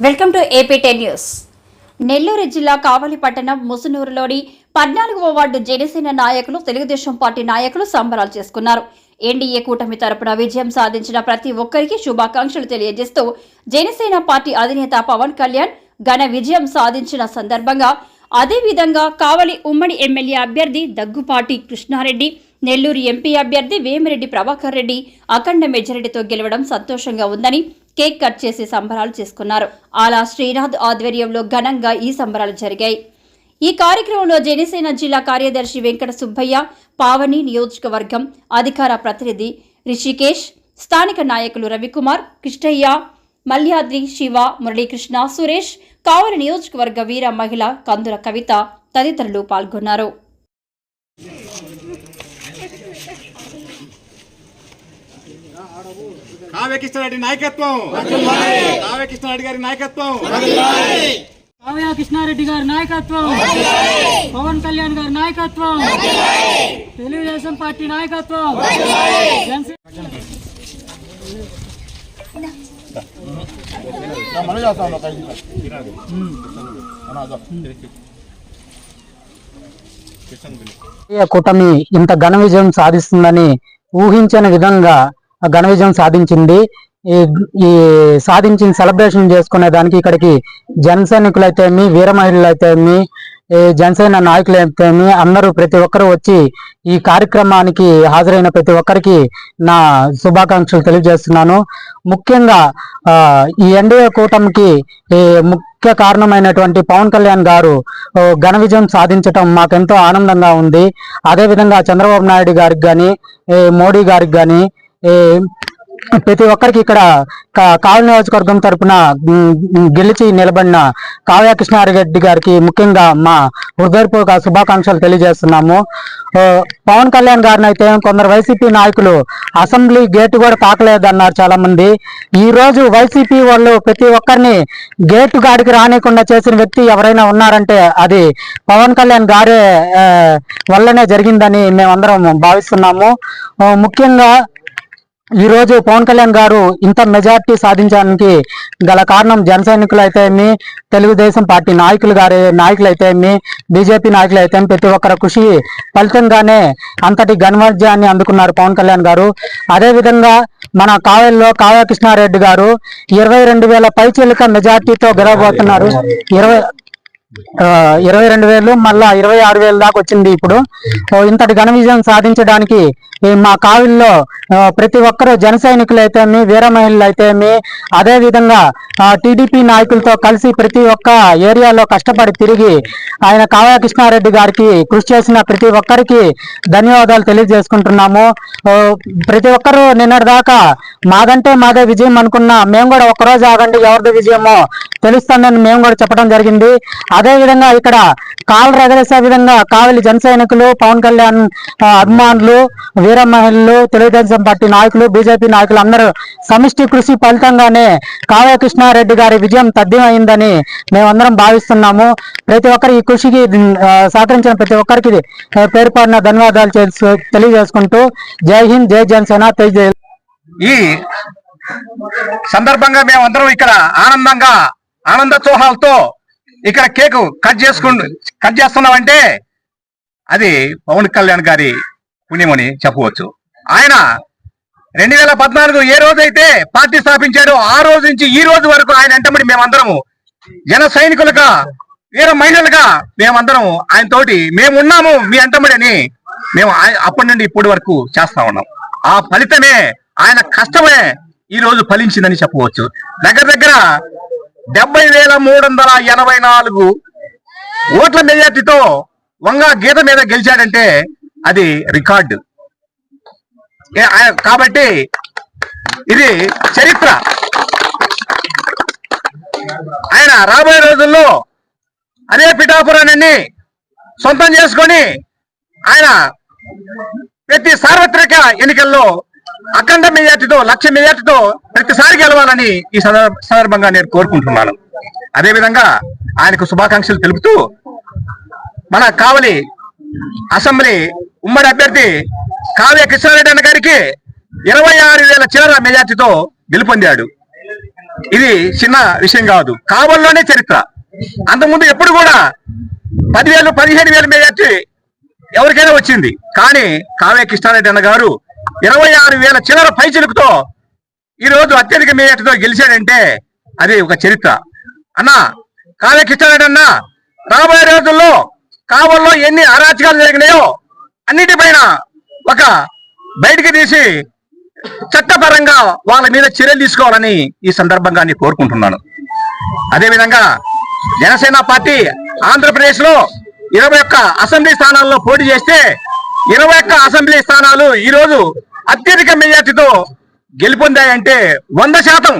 Welcome to AP ten news. Nellore జిల్లా కావలి పట్టణం ముసునూరులోని పద్నాలుగవ వార్డు జనసేన నాయకులు తెలుగుదేశం పార్టీ నాయకులు సంబరాలు చేసుకున్నారు. ఎన్డీఏ కూటమి తరపున విజయం సాధించిన ప్రతి ఒక్కరికి శుభాకాంక్షలు తెలియజేస్తూ జనసేన పార్టీ అధినేత పవన్ కళ్యాణ్ ఘన విజయం సాధించిన సందర్భంగా అదేవిధంగా కావలి ఉమ్మడి ఎమ్మెల్యే అభ్యర్థి దగ్గుపాటి కృష్ణారెడ్డి నెల్లూరు ఎంపీ అభ్యర్థి వేమిరెడ్డి ప్రభాకర్ రెడ్డి అఖండ మెజారిటీతో గెలవడం సంతోషంగా ఉందని కేక్ కట్ చేసి సంబరాలు చేసుకున్నారు. అలా శ్రీనాథ్ ఆధ్వర్యంలో ఘనంగా ఈ సంబరాలు జరిగాయి. ఈ కార్యక్రమంలో జనసేన జిల్లా కార్యదర్శి వెంకట సుబ్బయ్య పావని నియోజకవర్గం అధికార ప్రతినిధి రిషికేష్ స్థానిక నాయకులు రవికుమార్ కృష్ణయ్య మల్యాద్రి శివ మురళీకృష్ణ సురేష్ కావలి నియోజకవర్గ వీర మహిళ కందుల కవిత తదితరులు పాల్గొన్నారు. కావ్య కృష్ణారెడ్డి నాయకత్వం. కావ్య కృష్ణారెడ్డి గారి నాయకత్వం. కావ్య కృష్ణారెడ్డి గారి నాయకత్వం. పవన్ కళ్యాణ్ గారి నాయకత్వం. తెలుగుదేశం పార్టీ నాయకత్వం. కూటమి ఇంత ఘన విజయం సాధిస్తుందని ఊహించని విధంగా ఘన విజయం సాధించింది. ఈ ఈ సాధించిన సెలబ్రేషన్ చేసుకునే దానికి ఇక్కడికి జనసైనికులు అయితేమి వీర మహిళలు అయితేమి జనసేన నాయకులు అయితేమి అందరూ ప్రతి ఒక్కరూ వచ్చి ఈ కార్యక్రమానికి హాజరైన ప్రతి ఒక్కరికి నా శుభాకాంక్షలు తెలియజేస్తున్నాను. ముఖ్యంగా ఈ ఎన్డీఏ కూటమికి ముఖ్య కారణమైనటువంటి పవన్ కళ్యాణ్ గారు ఘన విజయం సాధించటం మాకెంతో ఆనందంగా ఉంది. అదేవిధంగా చంద్రబాబు నాయుడు గారికి కానీ మోడీ గారికి కానీ ప్రతి ఒక్కరికి ఇక్కడ కా- కావలి నియోజకవర్గం తరపున గెలిచి నిలబడిన కావ్య కృష్ణారెడ్డి గారికి ముఖ్యంగా మా హృదయపూర్వక శుభాకాంక్షలు తెలియజేస్తున్నాము. పవన్ కళ్యాణ్ గారిని అయితే కొందరు వైసీపీ నాయకులు అసెంబ్లీ గేటు కూడా తాకలేదన్నారు చాలా మంది ఈ రోజు వైసీపీ వాళ్ళు ప్రతి ఒక్కరిని గేటు గాడికి రానికుండా చేసిన వ్యక్తి ఎవరైనా ఉన్నారంటే అది పవన్ కళ్యాణ్ గారే వల్లనే జరిగిందని మేమందరం భావిస్తున్నాము. ముఖ్యంగా ఈరోజు పవన్ కళ్యాణ్ గారు ఇంత మెజార్టీ సాధించడానికి గల కారణం జన సైనికులు అయితేమి తెలుగుదేశం పార్టీ నాయకులు గారి నాయకులు అయితేమి బీజేపీ నాయకులు అయితే ప్రతి ఒక్కరి కృషి ఫలితంగానే అంతటి ఘనవాజ్యాన్ని అందుకున్నారు పవన్ కళ్యాణ్ గారు. అదేవిధంగా మన కావలిలో కావ్య కృష్ణారెడ్డి గారు ఇరవై రెండు వేల పైచీలక మెజార్టీతో గెలవబోతున్నారు. ఇరవై ఇరవై రెండు వేలు మళ్ళా ఇరవై ఆరు వేలు దాకా వచ్చింది ఇప్పుడు. ఓ, ఇంతటి ఘన విజయం సాధించడానికి మా కావిల్లో ప్రతి ఒక్కరూ జన సైనికులు అయితేమి వీర మహిళలు అయితేమి అదే విధంగా టీడీపీ నాయకులతో కలిసి ప్రతి ఒక్క ఏరియాలో కష్టపడి తిరిగి ఆయన కావ్య కృష్ణారెడ్డి గారికి కృషి చేసిన ప్రతి ఒక్కరికి ధన్యవాదాలు తెలియజేసుకుంటున్నాము. ప్రతి ఒక్కరూ నిన్నటి దాకా మాదంటే మాదే విజయం అనుకున్నా మేము కూడా ఒక్కరోజు ఆగండి ఎవరిది విజయమో తెలుస్తుందని మేము కూడా చెప్పడం జరిగింది. అదే విధంగా ఇక్కడ కాలు రగలేసే విధంగా కావలి జన సైనికులు పవన్ కళ్యాణ్ అభిమానులు వీర మహిళలు తెలుగుదేశం పార్టీ నాయకులు బీజేపీ నాయకులు అందరూ సమిష్టి కృషి ఫలితంగానే కావ్య కృష్ణారెడ్డి గారి విజయం తథ్యమైందని మేమందరం భావిస్తున్నాము. ప్రతి ఒక్కరు ఈ కృషికి సహకరించిన ప్రతి ఒక్కరికి పేరు పాడిన ధన్యవాదాలు తెలియజేసుకుంటూ జై హింద్ జై జనసేన తెలియజే ఈ సందర్భంగా మేమందరం ఇక్కడ ఆనందంగా ఆనంద చోహాలతో ఇక్కడ కేక్ కట్ చేసుకు కట్ చేస్తున్నామంటే అది పవన్ కళ్యాణ్ గారి పుణ్యమని చెప్పవచ్చు. ఆయన రెండు వేల పద్నాలుగు ఏ రోజైతే పార్టీ స్థాపించాడో ఆ రోజు నుంచి ఈ రోజు వరకు ఆయన వెంటబడి మేమందరము? జన సైనికులుగా వీర మహిళలుగా మేమందరం ఆయన తోటి మేము ఉన్నాము మీ వెంటబడి అని మేము అప్పటి నుండి ఇప్పటి వరకు చేస్తా ఉన్నాం. ఆ ఫలితమే ఆయన కష్టమే ఈ రోజు ఫలించిందని చెప్పవచ్చు. దగ్గర దగ్గర డెబ్బై వేల మూడు వందల ఎనభై నాలుగు ఓట్ల మెజార్టీతో వంగ గీత మీద గెలిచాడంటే అది రికార్డు. ఏ- కాబట్టి ఇది చరిత్ర. ఆయన రాబోయే రోజుల్లో అదే పిఠాపురాన్ని సొంతం చేసుకొని ఆయన ప్రతి సార్వత్రిక ఎన్నికల్లో అఖండ మెజార్టీతో లక్ష మెజార్టీతో ప్రతిసారి గెలవాలని ఈ సందర్భంగా నేను కోరుకుంటున్నాను. అదేవిధంగా ఆయనకు శుభాకాంక్షలు తెలుపుతూ మన కావలి అసెంబ్లీ ఉమ్మడి అభ్యర్థి కావ్య కృష్ణారెడ్డి అన్న గారికి ఇరవై ఆరు వేల చిల్లర మెజార్టీతో గెలుపొందాడు. ఇది చిన్న విషయం కాదు. కావల్లోనే చరిత్ర. అంతకుముందు ఎప్పుడు కూడా పదివేలు పదిహేను వేల మెజార్టీ ఎవరికైనా వచ్చింది. కానీ కావ్య కృష్ణారెడ్డి అన్న గారు ఇరవై ఆరు వేల చిల్లర పైచిలుకుతో ఈ రోజు అత్యధిక మేయటతో గెలిచాడంటే అది ఒక చరిత్ర. అన్న కాలకిచ్చాడన్నా రాబోయే రోజుల్లో కావల్లో ఎన్ని అరాచకాలు జరిగినాయో అన్నిటిపైన ఒక బయటికి తీసి చట్టపరంగా వాళ్ళ మీద చర్యలు తీసుకోవాలని ఈ సందర్భంగా నేను కోరుకుంటున్నాను. అదేవిధంగా జనసేన పార్టీ ఆంధ్రప్రదేశ్లో ఇరవై ఒక్క అసెంబ్లీ స్థానాల్లో పోటీ చేస్తే ఇరవై ఒక్క అసెంబ్లీ స్థానాలు ఈ రోజు అత్యధిక మెజార్టీతో గెలుపొందాయంటే వంద శాతం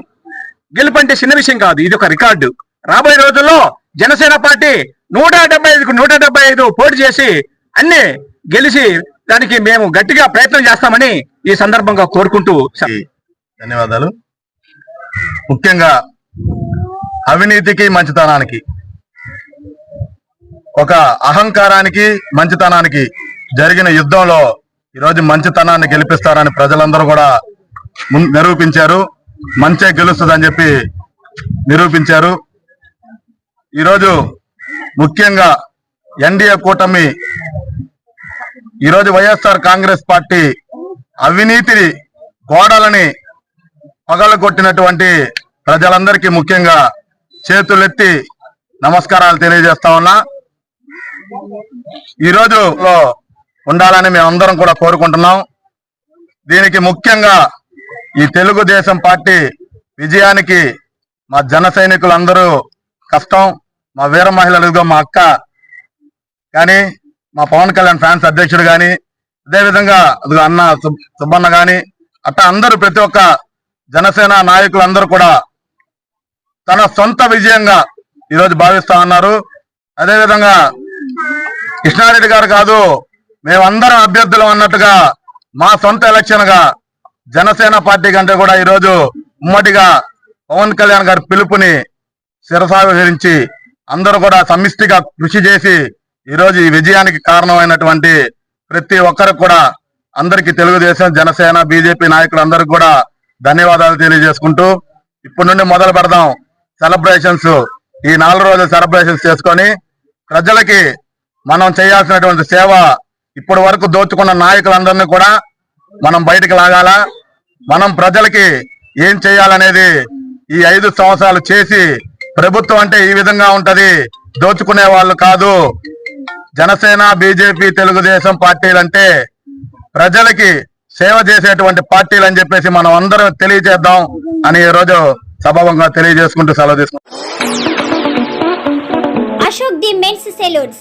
గెలుపు అంటే చిన్న విషయం కాదు ఇది ఒక రికార్డు. రాబోయే రోజుల్లో జనసేన పార్టీ నూట డెబ్బై ఐదుకు నూట డెబ్బై ఐదు పోటీ చేసి అన్ని గెలిచి దానికి మేము గట్టిగా ప్రయత్నం చేస్తామని ఈ సందర్భంగా కోరుకుంటూ ధన్యవాదాలు. ముఖ్యంగా అవినీతికి మంచితనానికి ఒక అహంకారానికి మంచితనానికి జరిగిన యుద్ధంలో ఈరోజు మంచితనాన్ని గెలిపిస్తారని ప్రజలందరూ కూడా మున్- నిరూపించారు. మంచే గెలుస్తుందని చెప్పి నిరూపించారు. ఈరోజు ముఖ్యంగా ఎన్డీఏ కూటమి ఈరోజు వైఎస్ఆర్ కాంగ్రెస్ పార్టీ అవినీతి గోడలని పగలగొట్టినటువంటి ప్రజలందరికీ ముఖ్యంగా చేతులెత్తి నమస్కారాలు తెలియజేస్తా ఉన్నా. ఈ ఉండాలని మేమందరం కూడా కోరుకుంటున్నాం. దీనికి ముఖ్యంగా ఈ తెలుగుదేశం పార్టీ విజయానికి మా జన సైనికులందరూ కష్టం మా వీర మహిళలుగా మా అక్క కానీ మా పవన్ కళ్యాణ్ ఫ్యాన్స్ అధ్యక్షుడు కానీ అదేవిధంగా అదిగో అన్న సుబ్బన్న కానీ అట్లా అందరూ ప్రతి ఒక్క జనసేన నాయకులందరూ కూడా తన సొంత విజయంగా ఈరోజు భావిస్తా ఉన్నారు. అదేవిధంగా కృష్ణారెడ్డి గారు కాదు మేమందరం అభ్యర్థులం అన్నట్టుగా మా సొంత ఎలక్షన్గా జనసేన పార్టీ కంటే కూడా ఈరోజు ఉమ్మడిగా పవన్ కళ్యాణ్ గారి పిలుపుని శిరసాగరించి అందరూ కూడా సమిష్టిగా కృషి చేసి ఈరోజు ఈ విజయానికి కారణమైనటువంటి ప్రతి ఒక్కరికి కూడా అందరికీ తెలుగుదేశం జనసేన బీజేపీ నాయకులందరికీ కూడా ధన్యవాదాలు తెలియజేసుకుంటూ ఇప్పటి నుండి మొదలు పెడదాం సెలబ్రేషన్స్. ఈ నాలుగు రోజులు సెలబ్రేషన్స్ చేసుకొని ప్రజలకి మనం చేయాల్సినటువంటి సేవ ఇప్పటి వరకు దోచుకున్న నాయకులందరినీ కూడా మనం బయటకు లాగాల? మనం ప్రజలకి ఏం చేయాలనేది ఈ ఐదు సంవత్సరాలు చేసి ప్రభుత్వం అంటే ఈ విధంగా ఉంటది. దోచుకునే వాళ్ళు కాదు. జనసేన బీజేపీ తెలుగుదేశం పార్టీలు అంటే ప్రజలకి సేవ చేసేటువంటి పార్టీలు అని చెప్పేసి మనం అందరం తెలియజేద్దాం అని ఈ రోజు సభావంగా తెలియజేసుకుంటూ సెలవు తీసుకుంటాం అశోక్ ది మెన్స్ సెలూన్స్.